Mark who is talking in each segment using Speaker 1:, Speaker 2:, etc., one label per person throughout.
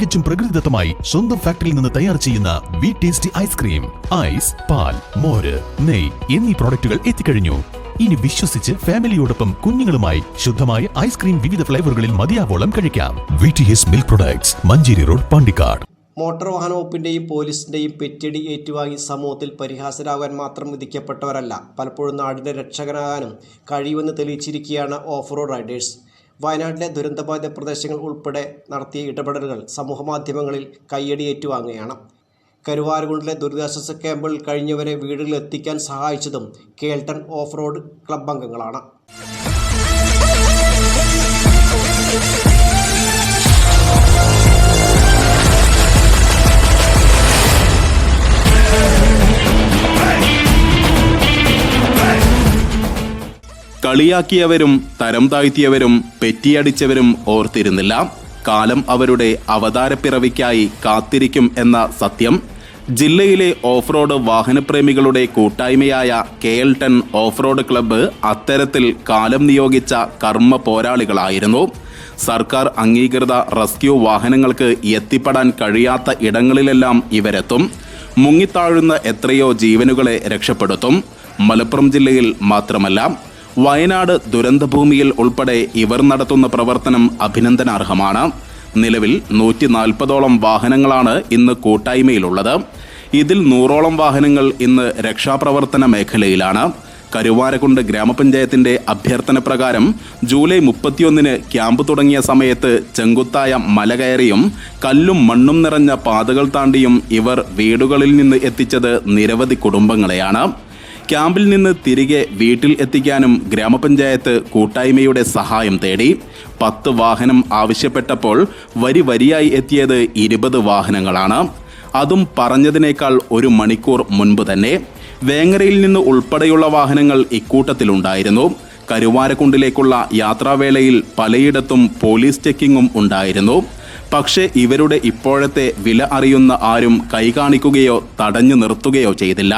Speaker 1: തികച്ചും പ്രകൃതിദത്തമായി സ്വന്തം ഫാക്ടറിയിൽ നിന്ന് തയ്യാർ ചെയ്യുന്ന വി ടേസ്റ്റി ഐസ്ക്രീം ഐസ് പാൽ മോര് നെയ് എന്നീ പ്രോഡക്റ്റുകൾ എത്തിക്കഴിഞ്ഞു. ഇനി വിശ്വസിച്ച് ഫാമിലിയോടൊപ്പം കുഞ്ഞുങ്ങളുമായി ശുദ്ധമായ ഐസ്ക്രീം വിവിധ ഫ്ലേവറുകളിൽ മതിയാവോളം കഴിക്കാം. V T S milk products Manjeri road Pandikkad.
Speaker 2: Motor വാഹന വകുപ്പിന്റെയും പോലീസിന്റെയും പെറ്റടി ഏറ്റുവാങ്ങി സമൂഹത്തിൽ പരിഹാസരാകാൻ മാത്രം വിധിക്കപ്പെട്ടവരല്ല. പലപ്പോഴും നാടിന്റെ രക്ഷകനാകാനും കഴിയുമെന്ന് തെളിയിച്ചിരിക്കുകയാണ് ഓഫ് റോഡ് റൈഡേഴ്സ് വയനാട്ടിലെ ദുരന്തബാധിത പ്രദേശങ്ങൾ ഉൾപ്പെടെ നടത്തിയ ഇടപെടലുകൾ സമൂഹമാധ്യമങ്ങളിൽ കയ്യടി ഏറ്റുവാങ്ങുകയാണ് കരുവാരകുണ്ടിലെ ദുരിതാശ്വാസ ക്യാമ്പുകളിൽ കഴിഞ്ഞവരെ വീടുകളിൽ എത്തിക്കാൻ സഹായിച്ചതും കേൾട്ടൺ ഓഫ് റോഡ് ക്ലബ് അംഗങ്ങളാണ്.
Speaker 3: കളിയാക്കിയവരും തരം താഴ്ത്തിയവരും പെറ്റിയടിച്ചവരും ഓർത്തിരുന്നില്ല. കാലം അവരുടെ അവതാരപ്പിറവിക്കായി കാത്തിരിക്കും എന്ന സത്യം. ജില്ലയിലെ ഓഫ് റോഡ് വാഹനപ്രേമികളുടെ കൂട്ടായ്മയായ K L ten off road club അത്തരത്തിൽ കാലം നിയോഗിച്ച കർമ്മ പോരാളികളായിരുന്നു. സർക്കാർ അംഗീകൃത റെസ്ക്യൂ വാഹനങ്ങൾക്ക് എത്തിപ്പെടാൻ കഴിയാത്ത ഇടങ്ങളിലെല്ലാം ഇവരെത്തും. മുങ്ങിത്താഴുന്ന എത്രയോ ജീവനുകളെ രക്ഷപ്പെടുത്തും. മലപ്പുറം ജില്ലയിൽ മാത്രമല്ല വയനാട് ദുരന്തഭൂമിയിൽ ഉൾപ്പെടെ ഇവർ നടത്തുന്ന പ്രവർത്തനം അഭിനന്ദനാർഹമാണ്. നിലവിൽ നൂറ്റി നാൽപ്പതോളം വാഹനങ്ങളാണ് ഇന്ന് കൂട്ടായ്മയിലുള്ളത്. ഇതിൽ നൂറോളം വാഹനങ്ങൾ ഇന്ന് രക്ഷാപ്രവർത്തന മേഖലയിലാണ്. കരുവാരക്കുണ്ട് ഗ്രാമപഞ്ചായത്തിന്റെ അഭ്യർത്ഥന പ്രകാരം ജൂലൈ മുപ്പത്തിയൊന്നിന് ക്യാമ്പ് തുടങ്ങിയ സമയത്ത് ചെങ്കുത്തായ മല കയറിയും കല്ലും മണ്ണും നിറഞ്ഞ പാതകൾ താണ്ടിയും ഇവർ വീടുകളിൽ നിന്ന് എത്തിച്ചത് നിരവധി കുടുംബങ്ങളെയാണ്. ക്യാമ്പിൽ നിന്ന് തിരികെ വീട്ടിൽ എത്തിക്കാനും ഗ്രാമപഞ്ചായത്ത് കൂട്ടായ്മയുടെ സഹായം തേടി പത്ത് വാഹനം ആവശ്യപ്പെട്ടപ്പോൾ വരി വരിയായി എത്തിയത് ഇരുപത് വാഹനങ്ങളാണ്. അതും പറഞ്ഞതിനേക്കാൾ ഒരു മണിക്കൂർ മുൻപ് തന്നെ വേങ്ങരയിൽ നിന്ന് ഉൾപ്പെടെയുള്ള വാഹനങ്ങൾ ഇക്കൂട്ടത്തിലുണ്ടായിരുന്നു. കരുവാരക്കുണ്ടിലേക്കുള്ള യാത്രാവേളയിൽ പലയിടത്തും പോലീസ് ചെക്കിങ്ങും ഉണ്ടായിരുന്നു. പക്ഷേ ഇവരുടെ ഇപ്പോഴത്തെ വില അറിയുന്ന ആരും കൈകാണിക്കുകയോ തടഞ്ഞു നിർത്തുകയോ ചെയ്തില്ല.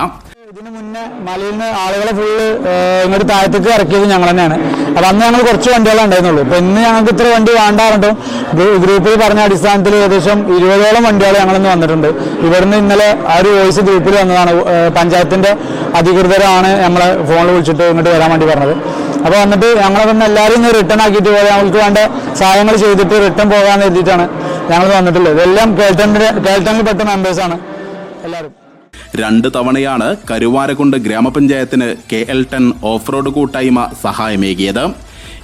Speaker 4: ഇതിന് മുന്നേ മലയിൽ നിന്ന് ആളുകളെ ഫുള്ള് ഇങ്ങോട്ട് താഴത്തേക്ക് ഇറക്കിയത് ഞങ്ങൾ തന്നെയാണ് അപ്പൊ അന്ന് ഞങ്ങൾ കുറച്ച് വണ്ടികളെ ഉണ്ടായിരുന്നുള്ളൂ. ഇപ്പൊ ഇന്ന് ഞങ്ങൾക്ക് ഇത്ര വണ്ടി വേണ്ടാറുണ്ടോ. ഗ്രൂപ്പിൽ പറഞ്ഞ അടിസ്ഥാനത്തിൽ ഏകദേശം ഇരുപതോളം വണ്ടികൾ ഞങ്ങളിന്ന് വന്നിട്ടുണ്ട്. ഇവിടുന്ന് ഇന്നലെ ആ ഒരു വോയിസ് ഗ്രൂപ്പിൽ വന്നതാണ്. പഞ്ചായത്തിന്റെ അധികൃതരാണ് നമ്മളെ ഫോണിൽ വിളിച്ചിട്ട് ഇങ്ങോട്ട് വരാൻ വേണ്ടി പറഞ്ഞത്. അപ്പോൾ വന്നിട്ട് ഞങ്ങളെ തന്നെ എല്ലാവരും റിട്ടേൺ ആക്കിയിട്ട് പോയി ഞങ്ങൾക്ക് വേണ്ട സഹായങ്ങൾ ചെയ്തിട്ട് റിട്ടേൺ പോകാൻ എഴുതിയിട്ടാണ് ഞങ്ങൾ വന്നിട്ടുള്ളത്. ഇതെല്ലാം കേൾട്ടണിന്റെ കേൾട്ടണിൽ പെട്ട മെമ്പേഴ്സാണ് എല്ലാവരും
Speaker 3: രണ്ട് തവണയാണ് Karuvarakundu ഗ്രാമപഞ്ചായത്തിന് K L ten off road കൂട്ടായ്മ സഹായമേകിയത്.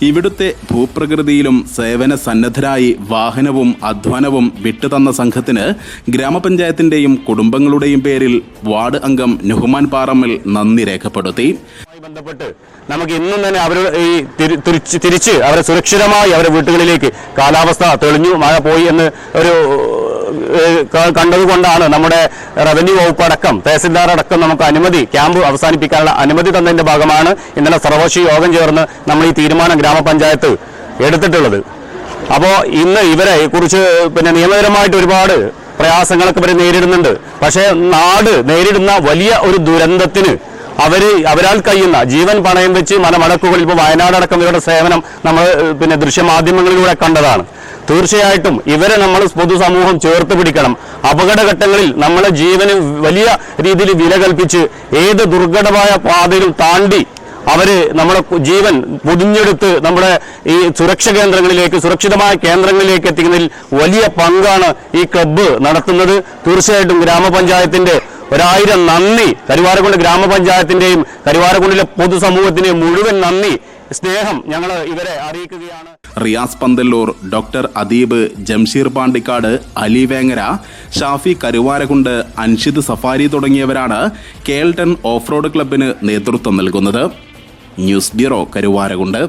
Speaker 3: ഇവിടുത്തെ ഭൂപ്രകൃതിയിലും സേവന സന്നദ്ധരായി വാഹനവും അധ്വാനവും വിട്ടുതന്ന സംഘത്തിന് ഗ്രാമപഞ്ചായത്തിന്റെയും കുടുംബങ്ങളുടെയും പേരിൽ വാർഡ് അംഗം നുഹ്മാൻ പാറമ്മിൽ നന്ദി രേഖപ്പെടുത്തി.
Speaker 5: ബന്ധപ്പെട്ട് നമുക്ക് ഇന്നും തന്നെ അവർ ഈ തിരി- തിരിച്ച് അവരെ സുരക്ഷിതമായി അവരുടെ വീട്ടുകളിലേക്ക് കാലാവസ്ഥ തെളിഞ്ഞു മഴ പോയി എന്ന് ഒരു കണ്ടതുകൊണ്ടാണ് നമ്മുടെ റവന്യൂ വകുപ്പ് അടക്കം തഹസിൽദാർ അടക്കം നമുക്ക് അനുമതി ക്യാമ്പ് അവസാനിപ്പിക്കാനുള്ള അനുമതി തന്നതിന്റെ ഭാഗമാണ് ഇന്നലെ സർവകക്ഷി യോഗം ചേർന്ന് നമ്മൾ ഈ തീരുമാനം ഗ്രാമപഞ്ചായത്ത് എടുത്തിട്ടുള്ളത്. അപ്പോൾ ഇന്ന് ഇവരെ കുറിച്ച് പിന്നെ നിയമപരമായിട്ട് ഒരുപാട് പ്രയാസങ്ങളൊക്കെ ഇവർ നേരിടുന്നുണ്ട്. പക്ഷേ നാട് നേരിടുന്ന വലിയ ഒരു ദുരന്തത്തിന് അവർ അവരാൽ കഴിയുന്ന ജീവൻ പണയം വെച്ച് മലമടക്കുകളിൽ ഇപ്പോൾ വയനാട് അടക്കം ഇവരുടെ സേവനം നമ്മൾ പിന്നെ ദൃശ്യമാധ്യമങ്ങളിലൂടെ കണ്ടതാണ്. തീർച്ചയായിട്ടും ഇവരെ നമ്മൾ പൊതുസമൂഹം ചേർത്ത് പിടിക്കണം. അപകടഘട്ടങ്ങളിൽ നമ്മളെ ജീവന് വലിയ രീതിയിൽ വില കൽപ്പിച്ച് ഏത് ദുർഘടമായ പാതയിലും താണ്ടി അവർ നമ്മുടെ ജീവൻ പൊതിഞ്ഞെടുത്ത് നമ്മുടെ ഈ സുരക്ഷ കേന്ദ്രങ്ങളിലേക്ക് സുരക്ഷിതമായ കേന്ദ്രങ്ങളിലേക്ക് എത്തിക്കുന്നതിൽ വലിയ പങ്കാണ് ഈ ക്ലബ്ബ് നടത്തുന്നത്. തീർച്ചയായിട്ടും ഗ്രാമപഞ്ചായത്തിന്റെ ഒരായിരം നന്ദി. കരുവാരക്കുണ്ട് ഗ്രാമപഞ്ചായത്തിന്റെയും കരുവാരക്കുണ്ടിലെ പൊതുസമൂഹത്തിന്റെയും മുഴുവൻ നന്ദി. സ്നേഹം ഞങ്ങൾ ഇവരെ അറിയിക്കുകയാണ്.
Speaker 3: റിയാസ് പന്തല്ലൂർ ഡോക്ടർ അദീബ് ജംഷീർ പാണ്ടിക്കാട് അലി വേങ്ങര ഷാഫി കരുവാരകുണ്ട് അൻഷിദ് സഫാരി തുടങ്ങിയവരാണ് കേൾട്ടൺ ഓഫ് റോഡ് ക്ലബിന് നേതൃത്വം നൽകുന്നത്. News bureau Karuvarakundu.